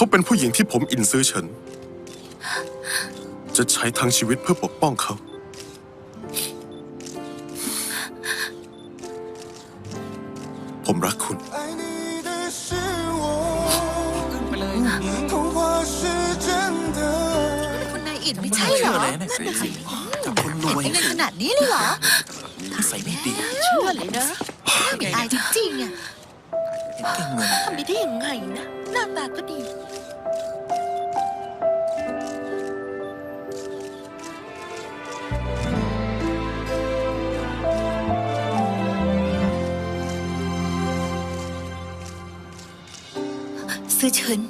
เขาเป็นผู้หญิงที่ผมอินซื้อฉัน จะใช้ทั้งชีวิตเพื่อปกป้องเขา ผมรักคุณ ไปเลยคุณนายอิดไม่ใช่เหรอเลยสิกับคนรวยเงินขนาดนี้เลยเหรอนิส่ไม่ดีเชื่อเลยนะไม่าดอายจริงๆอะเก่งเลยทำได้ยังไงนะ หน้าตาก็ดี ซื้อเฉิน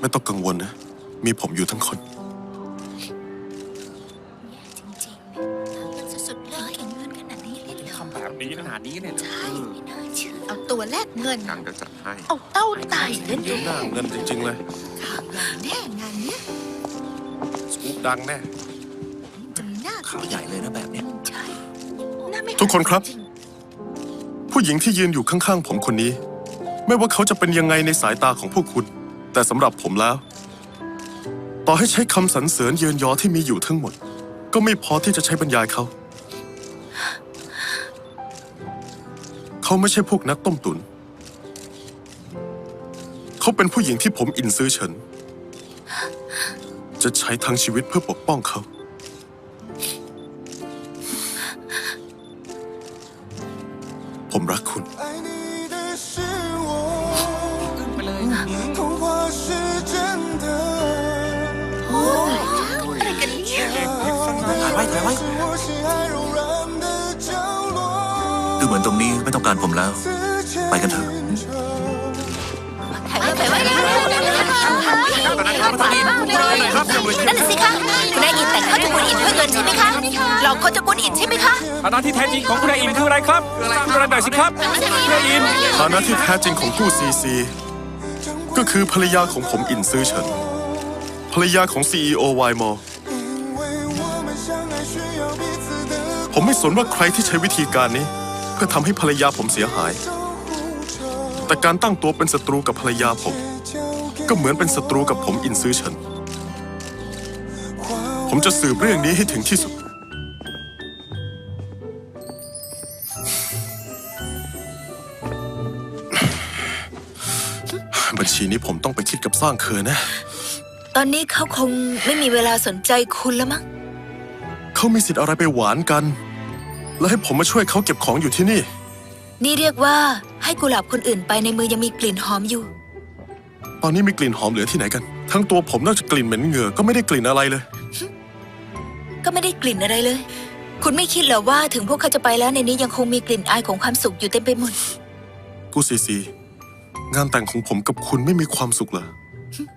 ไม่ต้องกังวลนะ มีผมอยู่ทั้งคน จริงๆมันสุดๆเลยเก็บเงินขนาดนี้เลยเหรอ ทำแบบนี้ขนาดนี้เนี่ยนะ ใช่ ไม่น่าเชื่อ เอาตัวแลกเงินยังจะจัดให้ เอาเต้าไต่เล่นดูหน้าเงินจริง ๆ เลยข่าวอย่างแน่งานเนี้ยสกูปดังแน่ จะมีหน้าข่าวใหญ่เลยนะแบบเนี้ย ใช่หน้าไม่ทุกคนครับ จงผู้หญิงที่ยืนอยู่ข้างๆผมคนนี้ ไม่ว่าเขาจะเป็นยังไงในสายตาของพวกคุณ แต่สำหรับผมแล้ว ต่อให้ใช้คำสรรเสริญเยินยอที่มีอยู่ทั้งหมด ก็ไม่พอที่จะใช้บรรยายเขา เขาไม่ใช่พวกนักต้มตุน เขาเป็นผู้หญิงที่ผมอินซื้อฉัน จะใช้ทั้งชีวิตเพื่อปกป้องเขา ผมรักคุณ ถ่ายไว้ถ่ายไว้ มือนตรงนี้ไม่ต้องการผมแล้ว ไปกันเถอะไปไว้แนนั้นครับตอนนี้คุณนายครับคุณนายนั่นสิคะคุณนายอินแต่งข้าจะกุญอินเพื่อเงินใช่ไหมคะหลอกคนจะบุญอินใช่ไหมคะฐานะที่แท้จริงของคุณนายอินคืออะไรครับคุณนไรแบบสิครับคุณนายอินฐานะที่แท้จริงของกู้ซีซีก็คือภรรยาของผมอินซื้อเฉินภรรยาของซีอีโอวายมอผมไม่สนว่าใครที่ใช้วิธีการนี้ เพื่อทำให้ภรรยาผมเสียหาย แต่การตั้งตัวเป็นศัตรูกับภรรยาผม ก็เหมือนเป็นศัตรูกับผมอินซื้อเฉินผมจะสืบเรื่องนี้ให้ถึงที่สุด บัญชีนี้ผมต้องไปคิดกับสร้างเคืนนะ ตอนนี้เขาคงไม่มีเวลาสนใจคุณแล้วมั้ง เขามีสิทธิ์อะไรไปหวานกัน แล้วให้ผมมาช่วยเขาเก็บของอยู่ที่นี่ นี่เรียกว่าให้กุหลาบคนอื่นไปในมือยังมีกลิ่นหอมอยู่ ตอนนี้มีกลิ่นหอมเหลือที่ไหนกัน ทั้งตัวผมนอกจากกลิ่นเหม็นเหงื่อก็ไม่ได้กลิ่นอะไรเลย ก็ไม่ได้กลิ่นอะไรเลย คุณไม่คิดเหรอว่าถึงพวกเขาจะไปแล้วในนี้ยังคงมีกลิ่นอายของความสุขอยู่เต็มไปหมด กูซีซี งานแต่งของผมกับคุณไม่มีความสุขเหรอ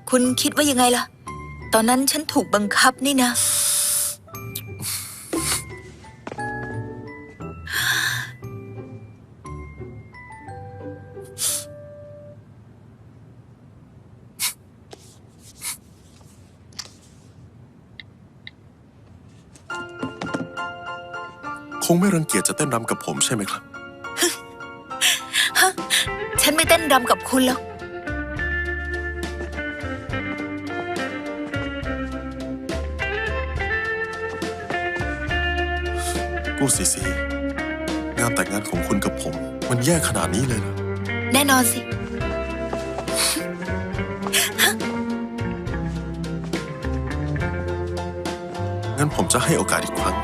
คุณคิดว่ายังไงล่ะ ตอนนั้นฉันถูกบังคับนี่นะ คงไม่รังเกียจจะเต้นรำกับผมใช่ไหมครับฉันไม่เต้นรำกับคุณหรอก กูซีซีงานแต่งงานของคุณกับผม มันแย่ขนาดนี้เลยเหรอแน่นอนสิ งั้นผมจะให้โอกาสอีกครั้ง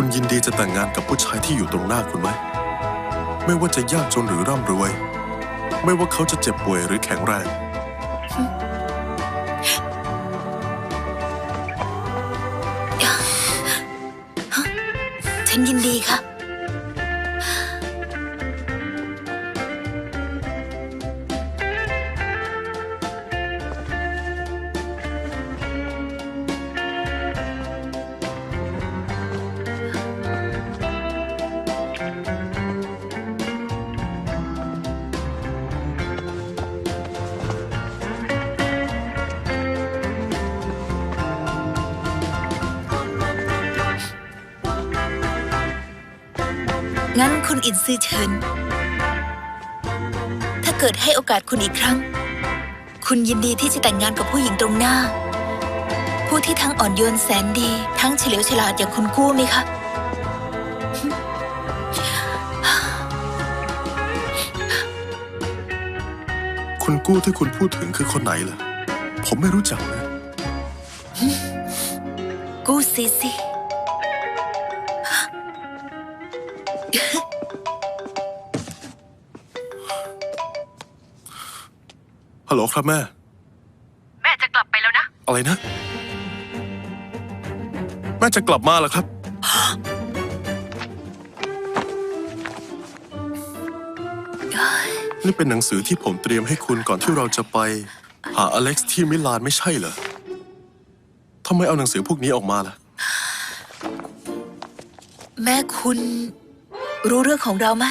คุณยินดีจะแต่งงานกับผู้ชายที่อยู่ตรงหน้าคุณไหม ไม่ว่าจะยากจนหรือร่ำรวย ไม่ว่าเขาจะเจ็บป่วยหรือแข็งแรง ฉันยินดีค่ะ งั้นคุณอินซือเฉินถ้าเกิดให้โอกาสคุณอีกครั้ง คุณยินดีที่จะแต่งงานกับผู้หญิงตรงหน้า ผู้ที่ทั้งอ่อนโยนแสนดี ทั้งเฉลียวฉลาดอย่างคุณกู้ไหมคะคุณกู้ที่คุณพูดถึงคือคนไหนล่ะ ผมไม่รู้จักเลยกู้ซีซี ฮัลโหลครับแม่ แม่จะกลับไปแล้วนะ อะไรนะ แม่จะกลับมาเหรอครับ นี่เป็นหนังสือที่ผมเตรียมให้คุณก่อนที่เราจะไป หาอเล็กซ์ที่มิลานไม่ใช่เหรอทำไมเอาหนังสือพวกนี้ออกมาล่ะ แม่คุณ รู้เรื่องของเราไหม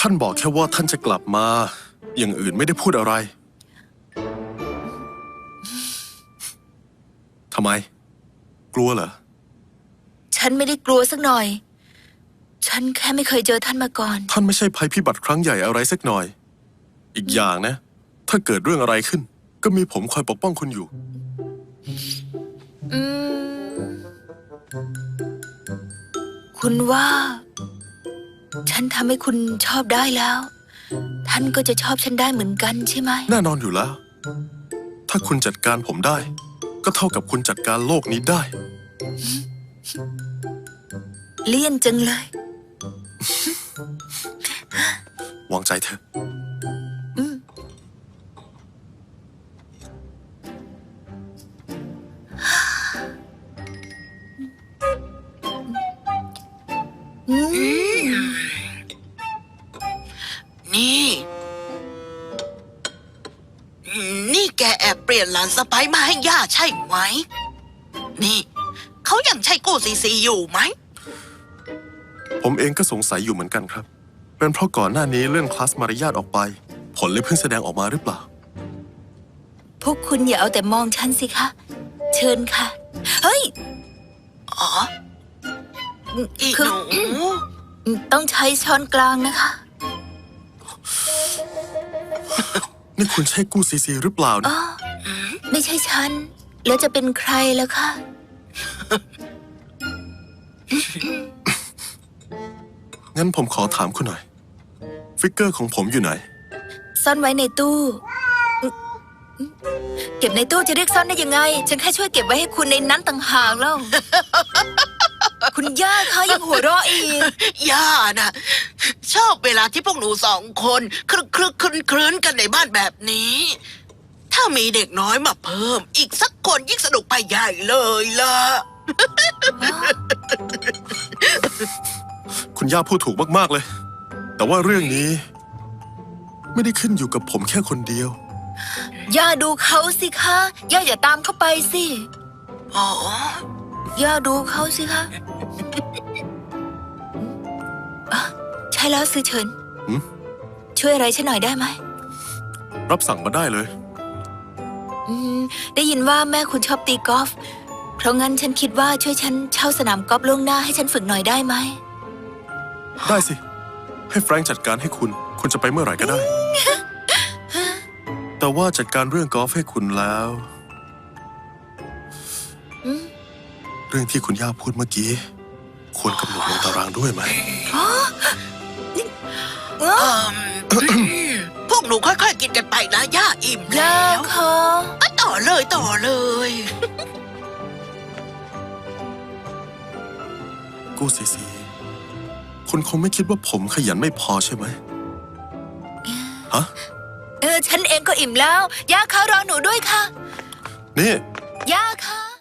ท่านบอกแค่ว่าท่านจะกลับมา อย่างอื่นไม่ได้พูดอะไร ทำไม กลัวเหรอ ฉันไม่ได้กลัวสักหน่อย ฉันแค่ไม่เคยเจอท่านมาก่อน ท่านไม่ใช่ภัยพิบัติครั้งใหญ่อะไรสักหน่อย อีกอย่างนะ ถ้าเกิดเรื่องอะไรขึ้น ก็มีผมคอยปกป้องคุณอยู่ อืม คุณว่า ฉันทำให้คุณชอบได้แล้ว ท่านก็จะชอบฉันได้เหมือนกันใช่ไหม แน่นอนอยู่แล้ว ถ้าคุณจัดการผมได้ ก็เท่ากับคุณจัดการโลกนี้ได้ เลี่ยนจังเลย วางใจเถอะ นี่แกแอบเปลี่ยนหลานสะพ้ยมาให้ย่าใช่ไหม นี่ เขายังใช่กู้ซีซีอยู่ไหม ผมเองก็สงสัยอยู่เหมือนกันครับ เป็นเพราะก่อนหน้านี้เรื่องคลาสมารยาทออกไป ผลเลยเพิ่งแสดงออกมาหรือเปล่า พวกคุณอย่าเอาแต่มองฉันสิคะ เชิญค่ะ เฮ้ย อ๋อ อีคือหนู ต้องใช้ช้อนกลางนะคะ นี่คุณใช่กู้ซีซีหรือเปล่าอ๋นะอไม่ใช่ฉัน แล้วจะเป็นใครแล้วคะ งั้นผมขอถามคุณหน่อย ฟิกเกอร์ของผมอยู่ไหน ซ่อนไว้ในตู้อืมเก็บในตู้จะเรียกซ่อนได้ยังไง ฉันแค่ช่วยเก็บไว้ให้คุณในนั้นต่างหากแล้ว คุณย่าคะยังหัวเราะอีก ย่าน่ะ ชอบเวลาที่พวกหนูสองคน คลึกคลึกคลืนคลืนกันในบ้านแบบนี้ ถ้ามีเด็กน้อยมาเพิ่ม อีกสักคนยิ่งสนุกไปใหญ่เลยล่ะ คุณย่าพูดถูกมาก ๆ เลย แต่ว่าเรื่องนี้ ไม่ได้ขึ้นอยู่กับผมแค่คนเดียว ย่าดูเขาสิคะ ย่าอย่าตามเข้าไปสิ อ๋อ ย่าดูเขาสิคะ ช่แล้วซื้อเฉินหืม ช่วยอะไรฉันหน่อยได้ไหมรับสั่งมาได้เลย อืม ได้ยินว่าแม่คุณชอบตีกอล์ฟเพราะงั้นฉันคิดว่าช่วยฉันเช่าสนามกอล์ฟล่วงหน้าให้ฉันฝึกหน่อยได้ไหมได้สิ ให้แฟรงค์จัดการให้คุณ คุณจะไปเมื่อไหร่ก็ได้ แต่ว่าจัดการเรื่องกอล์ฟให้คุณแล้ว อืมเรื่องที่คุณย่าพูดเมื่อกี้ ควรกำหนดลงตารางด้วยไหมเอ้อเอิ่ม พวกหนูค่อยๆกินกันไปนะย่าอิ่มย่าแล้วคะอะต่อเลยต่อเลย กู้ซีซีคุณคงไม่คิดว่าผมขยันไม่พอใช่ไหมฮะเออฉันเองก็อิ่มแล้ว ย่าคะรอหนูด้วยค่ะ นี่ ย่าค่ะ